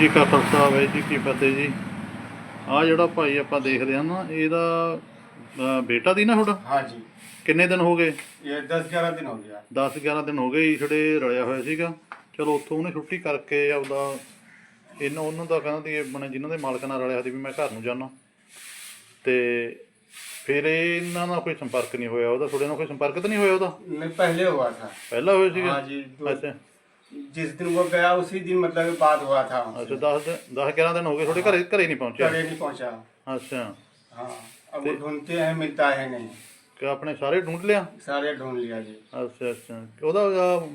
ਜੀ ਕਾ ਖਾਲਸਾ ਵਾਹਿਗੁਰੂ ਜੀ ਕੀ ਫਤਿਹ ਜੀ। ਆ ਜਿਹੜਾ ਭਾਈ ਆਪਾਂ ਦੇਖਦੇ ਹਾਂ ਨਾ ਇਹਦਾ ਬੇਟਾ ਦੀ ਨਾ ਤੁਹਾਡਾ? ਹਾਂਜੀ। ਕਿੰਨੇ ਦਿਨ ਹੋ ਗਏ? ਇਹ 10 11 ਦਿਨ ਹੋ ਗਿਆ। 10 11 ਦਿਨ ਹੋ ਗਏ ਇਸੜੇ ਰਲਿਆ ਹੋਇਆ ਸੀਗਾ। ਚਲੋ ਉੱਥੋਂ ਉਹਨੇ ਕਰਕੇ ਆਪਦਾ ਕਹਿੰਦਾ ਤੇ ਬਣੇ ਜਿਨ੍ਹਾਂ ਦੇ ਮਾਲਕ ਨਾਲ ਰਲਿਆ ਸੀ ਵੀ ਮੈਂ ਘਰ ਨੂੰ ਜਾਣਾ ਫਿਰ ਇਹਨਾਂ ਨਾਲ ਕੋਈ ਸੰਪਰਕ ਨਹੀਂ ਹੋਇਆ ਉਹਦਾ ਤੁਹਾਡੇ ਨਾਲ ਕੋਈ ਸੰਪਰਕ ਤਾਂ ਨਹੀਂ ਹੋਇਆ ਉਹਦਾ? ਨਹੀਂ ਪਹਿਲੇ ਹੋਇਆ ਸੀ ਪਹਿਲਾਂ ਹੋਇਆ ਸੀਗਾ? ਹਾਂਜੀ ਅੱਛਾ। जिस दिन वो गया उसी दिन मतलब बात हुआ था अच्छा उनसे। 10 दिन 10 11 दिन हो गए थोड़े घरे घरे नहीं पहुंचे घरे नहीं पहुंचा अच्छा हाँ अब वो ढूंढते हैं मिलता है नहीं ਕਿ ਆਪਣੇ ਸਾਰੇ ਢੂੰਡ ਲਿਆ? सारे ढूंढ लिया जी ਅੱਛਾ ਅੱਛਾ। ਉਹਦਾ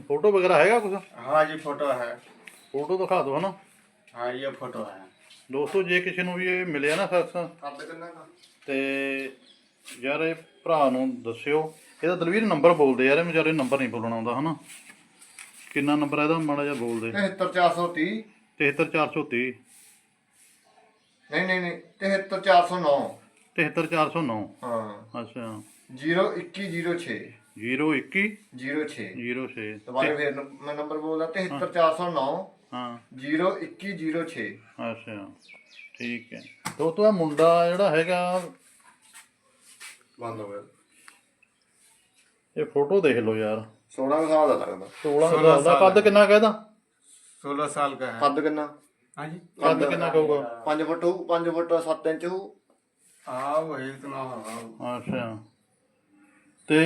ਫੋਟੋ ਵਗੈਰਾ ਹੈਗਾ ਕੁਝ हाँ जी फोटो है ਫੋਟੋ ਦਿਖਾ ਦਿਓ ਹਨਾ। हाँ ये फोटो है ਦੋਸਤੋ ਜੇ ਕਿਸੇ ਨੂੰ ਵੀ ਇਹ ਮਿਲਿਆ ਨਾ ਸੱਸ ਤੇ ਯਾਰ ਇਹ ਭਰਾ ਨੂੰ ਦੱਸਿਓ। ਇਹਦਾ ਦਲਵੀਰ ਨੰਬਰ ਬੋਲਦੇ ਯਾਰ ਇਹ ਵਿਚਾਰੇ ਨੰਬਰ ਨਹੀਂ ਬੋਲਣਾ ਆਉਂਦਾ ਹਨਾ। ਕਿੰਨਾ ਨੰਬਰ ਹੈ ਇਹਦਾ? ਮਾੜਾ ਜਿਹਾ ਬੋਲਦੇ 73430 73430 ਨਹੀਂ ਨਹੀਂ ਨਹੀਂ 73409 73409 ਹਾਂ। ਅੱਛਾ। 02106 021 06 06 ਦੁਬਾਰਾ ਫੇਰ ਨ- ਮੈਂ ਨੰਬਰ ਬੋਲਦਾ 73409 ਹਾਂ। 02106 ਅੱਛਾ। ਠੀਕ ਹੈ। ਦੋਸਤੋ ਇਹ ਮੁੰਡਾ ਜਿਹੜਾ ਹੈਗਾ ਬੰਦ ਹੋ ਗਿਆ। ਇਹ ਫੋਟੋ ਦੇਖ ਲਓ ਯਾਰ। 16 ਸਾਲ ਦਾ ਲੱਗਦਾ 16 ਸਾਲ ਦਾ ਕੱਦ ਕਿੰਨਾ ਕਹਿਦਾ सोलह साल का है ਕੱਦ ਕਿੰਨਾ हाँ जी ਕੱਦ ਕਿੰਨਾ ਕਹੂਗਾ 5 ਫੁੱਟ ਹੋਊ 5 ਫੁੱਟ 7 ਇੰਚ ਹੋਊ हाँ वही इतना होगा ਅੱਛਾ ਤੇ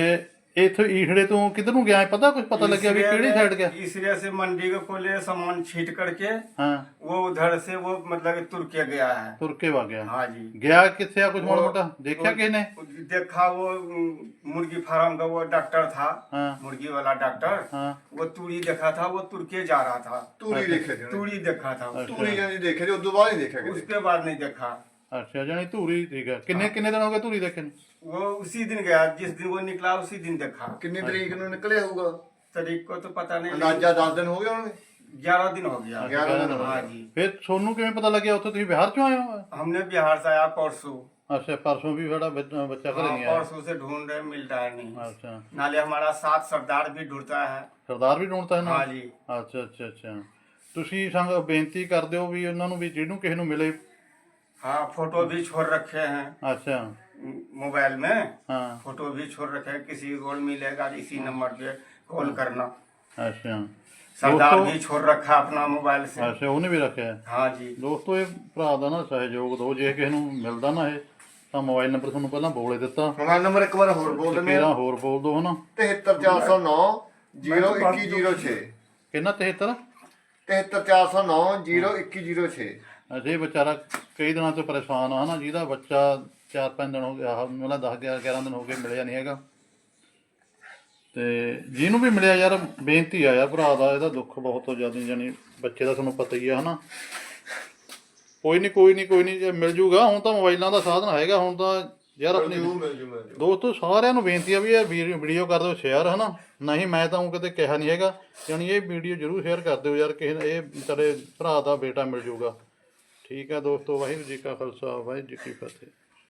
ਇੱਥੇ ਈਖੜੇ ਤੋਂ ਕਿੱਧਰ ਨੂੰ ਗਿਆ ਹੈ? ਪਤਾ ਕੁਝ ਪਤਾ ਲੱਗਿਆ ਵੀ ਕਿਹੜੀ ਸਾਈਡ ਗਿਆ इसलिए से मंडी के खोले सामान छीट करके ਹਾਂ वो उधर से वो मतलब तुर के गया है ਤੁਰ ਕੇ ਵਾ ਗਿਆ हाँ जी ਗਿਆ ਕਿੱਥੇ ਆ ਕੁਝ ਮਾੜਾ ਮੋਟਾ ਦੇਖਿਆ ਕਿਸ ਨੇ देखा वो उम, मुर्गी फार्म का वो डॉक्टर था हाँ मुर्गी वाला डॉक्टर ਹਾਂ वो तूड़ी देखा था वो तुर के जा रहा था ਤੂੜੀ ਦੇਖਿਆ ਜੀ तूड़ी देखा था ਤੂੜੀ ਜਾਂਦੀ ਦੇਖਿਆ ਜੀ ਉਦੋਂ ਬਾਅਦ ਨਹੀਂ ਦੇਖਿਆ ਕਿਤੇ उसके बाद नहीं देखा ਅੱਛਾ ਜਾਨੀ ਧੂਰੀ ਠੀਕ ਹੈ ਕਿੰਨੇ ਕਿੰਨੇ ਦਿਨ ਹੋ ਗਏ ਧੂਰੀ ਦੇਖੇ ਨੂੰ वो उसी दिन गया जिस दिन वो निकला उसी दिन देखा ਕਿੰਨੀ ਤਰੀਕ ਨੂੰ ਨਿਕਲਿਆ ਹੋਊਗਾ तारीख को तो पता नहीं ਅੰਦਾਜ਼ਾ 10 ਦਿਨ ਹੋ ਗਏ ਹੋਣਗੇ ग्यारह दिन हो गया 11 ਦਿਨ ਹੋ हाँ ਗਏ जी ਫਿਰ ਤੁਹਾਨੂੰ ਕਿਵੇਂ ਪਤਾ ਲੱਗਿਆ ਉੱਥੇ ਤੁਸੀਂ ਬਿਹਾਰ ਚੋਂ ਆਏ ਹੋ हमने बिहार से आया परसों ਅੱਛਾ ਪਰਸੋਂ ਵੀ ਸਾਡਾ ਬੱਚਾ ਬੱਚਾ ਘਰੇ हाँ, ਨਹੀਂ ਆਇਆ परसों से ढूंढ रहे मिलता है नहीं ਅੱਛਾ नाले हमारा साथ सरदार भी ढूंढता है ਸਰਦਾਰ ਵੀ ਢੂੰਡਤਾ ਇਹਨਾਂ हाँ जी ਅੱਛਾ ਅੱਛਾ ਅੱਛਾ ਤੁਸੀਂ ਸੰਗ ਬੇਨਤੀ ਕਰਦੇ ਹੋ ਵੀ ਉਹਨਾਂ ਨੂੰ ਵੀ ਜਿਹਨੂੰ ਕਿਸੇ ਨੂੰ ਮਿਲੇ हाँ फोटो भी छोड़ रखे हैं ਅੱਛਾ मोबाइल में ਹਾਂ फोटो भी छोड़ रखे हैं किसी को मिलेगा इसी नंबर पे कॉल करना ਅੱਛਾ सरदार दोस्तों- भी छोड़ रखा अपना मोबाइल से ਅੱਛਾ ਉਹਨੇ ਵੀ ਰੱਖਿਆ ਹੈ। हाँ जी ਦੋਸਤੋ ਇਹ ਭਰਾ ਦਾ ਨਾ ਸਹਿਯੋਗ ਦਿਓ ਜੇ ਕਿਸੇ ਨੂੰ ਮਿਲਦਾ ਨਾ ਇਹ ਤਾਂ ਮੋਬਾਈਲ ਨੰਬਰ ਤੁਹਾਨੂੰ ਪਹਿਲਾਂ ਬੋਲੇ ਦਿੱਤਾ ਮੋਬਾਈਲ ਨੰਬਰ ਇੱਕ ਵਾਰ ਹੋਰ ਬੋਲ ਦਿੰਦੇ ਮੇਰਾ ਆ ਹੋਰ ਬੋਲ ਦਿਓ ਹਨਾ 73409 02106 ਕਿੰਨਾ 73 73409 02106 ਅਜੇ ਵਿਚਾਰਾ ਕਈ ਦਿਨਾਂ ਤੋਂ ਪਰੇਸ਼ਾਨ ਆ ਹਨਾ ਜਿਹਦਾ ਬੱਚਾ 4-5 ਦਿਨ ਹੋ ਗਿਆ ਆਹ ਮੇਲਾ 10 11 ਦਿਨ ਹੋ ਗਏ ਮਿਲਿਆ ਨਹੀਂ ਹੈਗਾ। ਤੇ ਜਿਹਨੂੰ ਵੀ ਮਿਲਿਆ ਯਾਰ ਬੇਨਤੀ ਆ ਯਾਰ ਭਰਾ ਦਾ ਇਹਦਾ ਦੁੱਖ ਬਹੁਤ ਜ਼ਿਆਦਾ ਜਾਨੀ ਬੱਚੇ ਦਾ ਤੁਹਾਨੂੰ ਪਤਾ ਹੀ ਆ ਹਨਾ। ਕੋਈ ਨਹੀਂ ਕੋਈ ਨਹੀਂ ਕੋਈ ਨਹੀਂ ਜੇ ਮਿਲ ਜੂਗਾ ਹੁਣ ਤਾਂ ਮੋਬਾਈਲਾਂ ਦਾ ਸਾਧਨ ਹੈਗਾ ਹੁਣ ਤਾਂ ਯਾਰ ਆਪਣੀ ਦੋਸਤੋ ਸਾਰਿਆਂ ਨੂੰ ਬੇਨਤੀ ਆ ਵੀ ਇਹ ਵੀਡੀਓ ਕਰ ਦਿਓ ਸ਼ੇਅਰ ਹਨਾ। ਨਹੀਂ ਮੈਂ ਤਾਂ ਉਹ ਕਿਤੇ ਕਿਹਾ ਨਹੀਂ ਹੈਗਾ ਯਾਨੀ ਇਹ ਵੀਡੀਓ ਜਰੂਰ ਸ਼ੇਅਰ ਕਰ ਦਿਓ ਯਾਰ ਕਿਸੇ ਨੂੰ ਇਹ ਵਿਚਾਰੇ ਭਰਾ ਦਾ ਬੇਟਾ ਮਿਲ ਜੂਗਾ। ਠੀਕ ਹੈ ਦੋਸਤੋ ਵਾਹਿਗੁਰੂ ਜੀ ਕਾ ਖਾਲਸਾ ਵਾਹਿਗੁਰੂ ਜੀ ਕੀ ਫਤਿਹ।